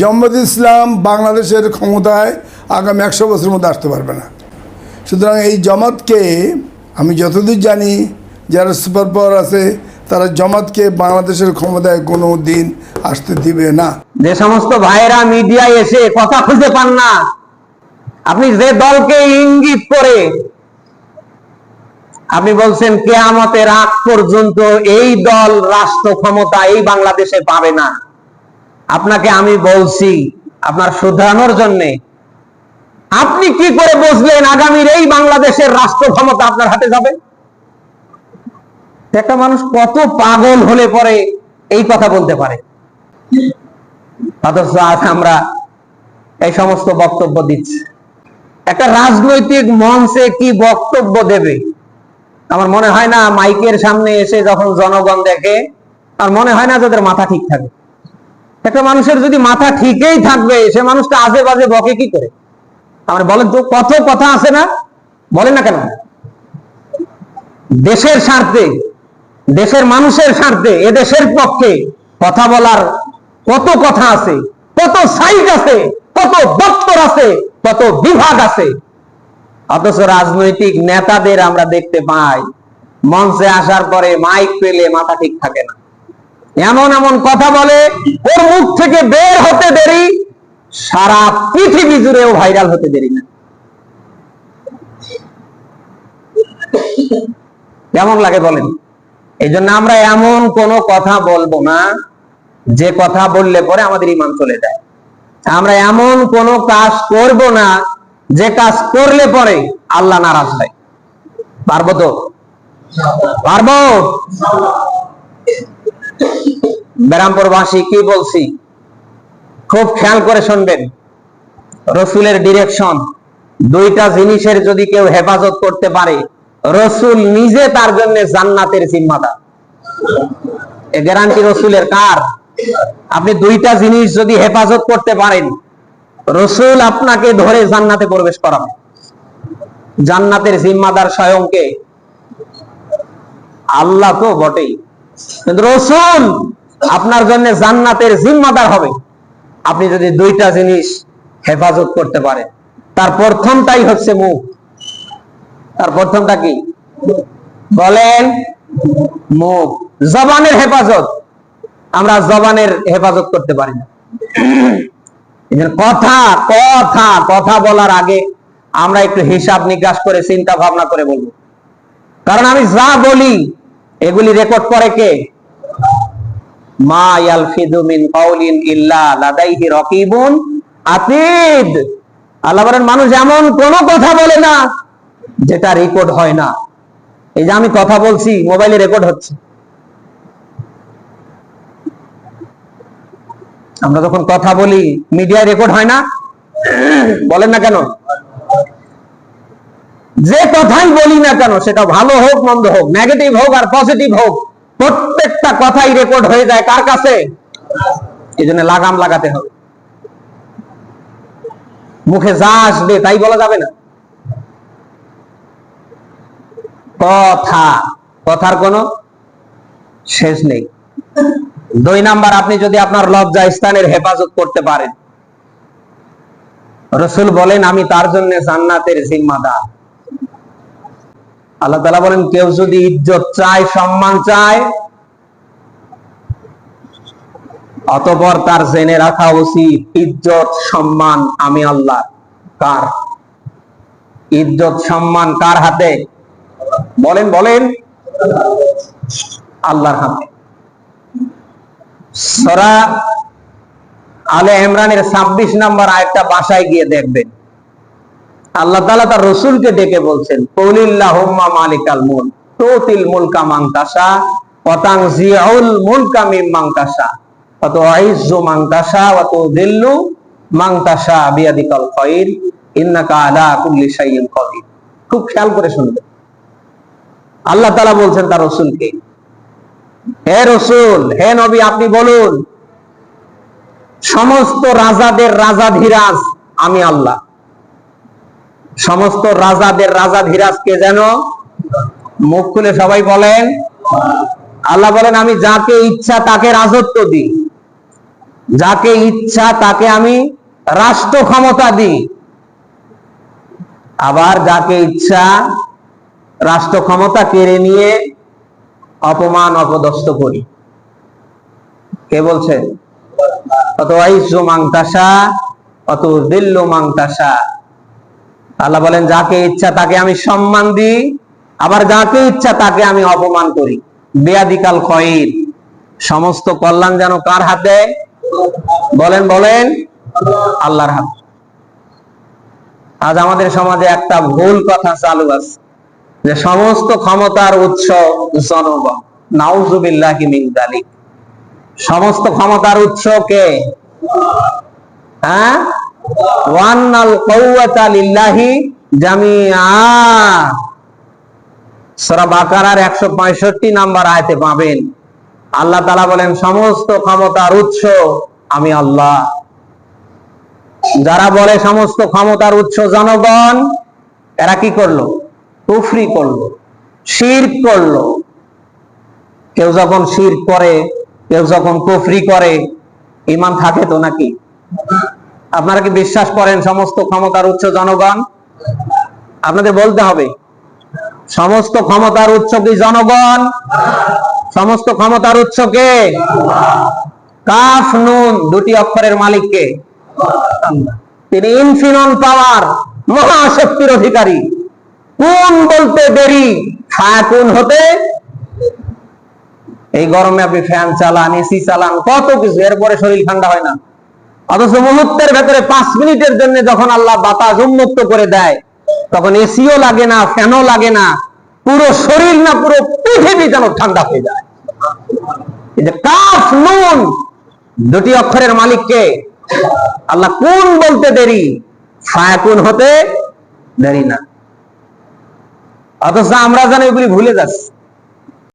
জম্মত ইসলাম বাংলাদেশের ক্ষমতায় আগামী একশো বছরের মধ্যে আসতে পারবে না। সুতরাং এই জমাতকে আমি যতদূর জানি, যারা সুপার পাওয়ার আছে, তারা জমাতকে বাংলাদেশের ক্ষমতায় কোনো দিন আসতে দিবে না। যে সমস্ত ভাইয়েরা মিডিয়ায় এসে কথা খুঁজে পান না, আপনি যে দলকে ইঙ্গিত করে আপনি বলছেন, কেয়ামতের আগ পর্যন্ত এই দল রাষ্ট্র ক্ষমতা এই বাংলাদেশে পাবে না। আপনাকে আমি বলছি, আপনার শুধরানোর জন্য। আপনি কি করে বুঝলেন আগামীর এই বাংলাদেশের রাষ্ট্র ক্ষমতা আপনার হাতে যাবে? একটা মানুষ কত পাগল হলে পরে এই কথা বলতে পারে। আজ আমরা এই সমস্ত বক্তব্য দিচ্ছি। একটা রাজনৈতিক মঞ্চে কি বক্তব্য দেবে? আমার মনে হয় না মাইকের সামনে এসে যখন জনগণ দেখে আর মনে হয় না যাদের মাথা ঠিক থাকে একটা মানুষের যদি মাথা ঠিকই থাকবে, সে মানুষটা আজে বাজে বকে কি করে? আমার বলেন তো কত কথা আছে না? বলেন না কেন? দেশের স্বার্থে, দেশের মানুষের স্বার্থে এ দেশের পক্ষে কথা বলার কত কথা আছে, কত সাইট আছে, কত দপ্তর আছে, কত বিভাগ আছে। অথচ রাজনৈতিক নেতাদের আমরা দেখতে পাই, মঞ্চে আসার পরে মাইক পেলে মাথা ঠিক থাকে না। এমন এমন কথা বলে, ওর মুখ থেকে বের হতে দেরি, সারা পৃথিবী জুড়েও ভাইরাল হতে দেরি না। কেমন লাগে বলেন? এই জন্য আমরা এমন কোন কথা বলব না, যে কথা বললে পরে আমাদের ইমান চলে যায়। আমরা এমন কোন কাজ করব না, যে কাজ করলে পরে আল্লাহ নারাজ হয়। পারব তো? পারব? ব্যারামপুরবাসী কি বলছি? খুব খেয়াল করে শুনবেন। রসুলের ডিরেকশন দুইটা জিনিসের যদি কেউ হেফাজত করতে পারে, রসুল নিজে তার জন্য জান্নাতের জিম্মাদার। গ্যারান্টি রসুলের কার? আপনি দুইটা জিনিস যদি হেফাজত করতে পারেন, রসুল আপনাকে ধরে জান্নাতে প্রবেশ করাবে। জান্নাতের জিম্মাদার স্বয়ংকে। আল্লাহ তো বটেই। রসুল আপনার জন্য জান্নাতের জিম্মাদার হবে। আপনি যদি দুইটা জিনিস হেফাজত করতে পারেন। তার প্রথমটাই হচ্ছে মুখ। তার প্রথমটা কি? বলেন, মুখ। জবানের হেফাজত। আমরা জবানের হেফাজত করতে পারি না। কথা কথা কথা বলার আগে আমরা একটু হিসাব নিকাশ করে চিন্তা ভাবনা করে বলব। কারণ আমি যা বলি এগুলি রেকর্ড করে কে? মা ইয়ালফিদু মিন কাউলিন ইল্লা লাদাইহি মানুষ এমন কোন কথা বলে না যেটা রেকর্ড হয় না। এই যে আমি কথা বলছি মোবাইলে রেকর্ড হচ্ছে। আমরা যখন কথা বলি মিডিয়ায় রেকর্ড হয় না? বলেন না কেন? যে কথাই বলি না কেন, সেটা ভালো হোক, মন্দ হোক নেগেটিভ হোক আর পজিটিভ হোক, প্রত্যেকটা কথাই রেকর্ড হয়ে যায় কার কাছে? এই জন্য লাগাম লাগাতে হবে। মুখে যা আসবে তাই বলা যাবে না। কথা, কথার কোনো শেষ নেই। দুই নাম্বার, আপনি যদি আপনার লজ্জা স্থানের হেফাজত করতে পারেন। রসুল বলেন, আমি তার জন্য জান্নাতের জিম্মাদার। আল্লাহ তালা বলেন, কেউ যদি ইজ্জত চায়, সম্মান চায়, অতপর তার জেনে রাখা উচিত, ইজ্জত, সম্মান আমি আল্লাহ, কার? ইজ্জত, সম্মান কার হাতে? বলেন বলেন, আল্লাহর হাতে। সরা আলে ইমরানের ছাব্বিশ নাম্বার আরেকটা বাসায় গিয়ে দেখবেন। আল্লাহ তালা তার রসুলকে ডেকে বলছেন মালিকাল মুল তুতিল পতাং জিয়াউল অত অত দিল্লু খায়র ইন্নাকা কুল্লি খুব খেয়াল করে আল্লাহ তাআলা বলছেন তার রসুলকে, হে রসুল, হে নবী, আপনি বলুন, সমস্ত রাজাদের রাজাধিরাজ আমি আল্লাহ। সমস্ত রাজাদের রাজা ধীরাজকে যেন মুখ খুলে সবাই বলেন, আল্লাহ বলেন, আমি যাকে ইচ্ছা তাকে রাজত্ব দিই। যাকে ইচ্ছা তাকে আমি রাষ্ট্র ক্ষমতা দিই। আবার যাকে ইচ্ছা রাষ্ট্র ক্ষমতা কেড়ে নিয়ে অপমান, অপদস্থ করি। কে বলছেন অত আইসু মাংতাসা অত দিল্লু মাংতাসা আল্লাহ বলেন, যাকে ইচ্ছা তাকে আমি সম্মান দিই, আবার যাকে ইচ্ছা তাকে আমি অপমান করি। বেয়াদিকাল খয়ের। সমস্ত কল্যাণ যেন কার হাতে? বলেন বলেন, আল্লাহর হাতে। আজ আমাদের সমাজে একটা ভুল কথা চালু আছে, যে সমস্ত ক্ষমতার উৎস জনগণ। নাউজুবিল্লাহি মিন যালিক। সমস্ত ক্ষমতার উৎস কে? হ্যাঁ? ওয়ান্নাল কওয়াতা লিল্লাহি জামিআ। সূরা বাকারার 165 নাম্বার আয়াতে পাবেন। আল্লাহ তাআলা বলেন, সমস্ত ক্ষমতার উৎস আমি আল্লাহ। যারা বলে সমস্ত ক্ষমতার উৎস জনগণ, এরা কি করল? কুফরি করল, শিরক করল। কেউ যখন শির করে, কেউ যখন কুফরি করে ইমান থাকে তো নাকি? আপনারা কি বিশ্বাস করেন সমস্ত ক্ষমতার উৎস জনগণ? আপনাদের বলতে হবে, সমস্ত ক্ষমতার উৎস কি জনগণ? সমস্ত ক্ষমতার উৎস কে? কাফ নুন, দুটি অক্ষরের মালিক কে? তিনি ইনফিনন পাওয়ার, মহাশক্তির অধিকারী। কোন বলতে দেরি? ফায়াকুন হতে? এই গরমে আপনি ফ্যান চালান, এসি চালান, কত কিছু, এরপরে শরীর ঠান্ডা হয় না। অথচ মুহূর্তের ভেতরে পাঁচ মিনিটের জন্য যখন আল্লাহ বাতাস উন্মুক্ত করে দেয়, তখন এসিও লাগে না ফ্যানও লাগে না, পুরো শরীর না, পুরো পৃথিবী যেন ঠান্ডা হয়ে যায়। কাফ, নুন, দুটি অক্ষরের মালিককে আল্লাহ কোন বলতে দেরি? ফায়াকুন হতে দেরি না। অথচ আমরা যেন ওগুলি ভুলে যাচ্ছি।